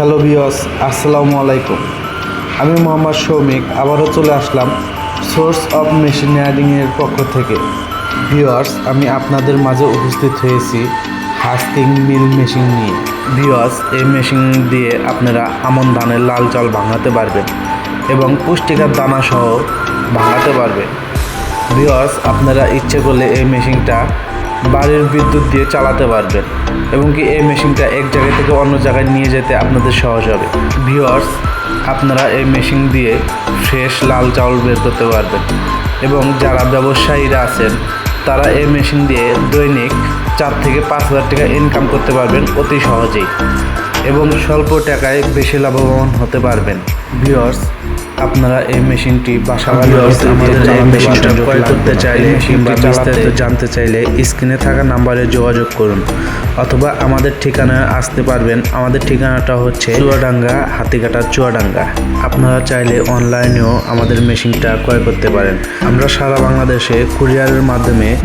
Hello বিয়স আসসালামু আলাইকুম। আমি মোহাম্মদ সৌমিক আবারও চলে আসলাম সোর্স অফ মেশিনারিংয়ের পক্ষ থেকে। ভিওয়ার্স আমি আপনাদের মাঝে উপস্থিত হয়েছি হাস্টিং মিল মেশিন নিয়ে। ভিওয়ার্স এই মেশিন দিয়ে আপনারা আমন ধানের লাল চাল ভাঙাতে পারবেন এবং পুষ্টিকর দানা সহ ভাঙাতে পারবেন। ভিওয়ার্স আপনারা ইচ্ছে করলে এই মেশিনটা বাড়ির বিদ্যুৎ দিয়ে চালাতে পারবেন এবং কি এই মেশিনটা এক জায়গা থেকে অন্য জায়গায় নিয়ে যেতে আপনাদের সহজ হবে। ভিওয়ার্স আপনারা এই মেশিন দিয়ে ফ্রেশ লাল চাউল বের করতে পারবেন এবং যারা ব্যবসায়ীরা আছেন, তারা এই মেশিন দিয়ে দৈনিক চার থেকে পাঁচ হাজার টাকা ইনকাম করতে পারবেন অতি সহজেই। এবং স্বল্প টাকায় বেশি লাভবান হতে পারবেন। ভিওয়ার্স আপনারা এই মেশিনটি বাসা মেশিনটা ক্রয় করতে চাইলে কিংবা বিস্তারিত জানতে চাইলে স্ক্রিনে থাকা নাম্বারে যোগাযোগ করুন। অথবা আমাদের ঠিকানায় আসতে পারবেন। আমাদের ঠিকানাটা হচ্ছে চুয়াডাঙ্গা হাতিঘাটা চুয়াডাঙ্গা। আপনারা চাইলে অনলাইনেও আমাদের মেশিনটা ক্রয় করতে পারেন। আমরা সারা বাংলাদেশে কুরিয়ারের মাধ্যমে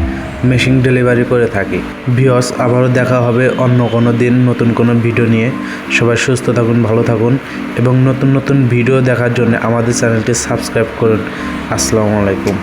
মেশিন ডেলিভারি করে থাকি। ভিওস আবারও দেখা হবে অন্য কোনো দিন নতুন কোনো ভিডিও নিয়ে। সবাই সুস্থ থাকুন, ভালো থাকুন এবং নতুন নতুন ভিডিও দেখার জন্য আমাদের চ্যানেলটি সাবস্ক্রাইব করুন। আসসালামু আলাইকুম।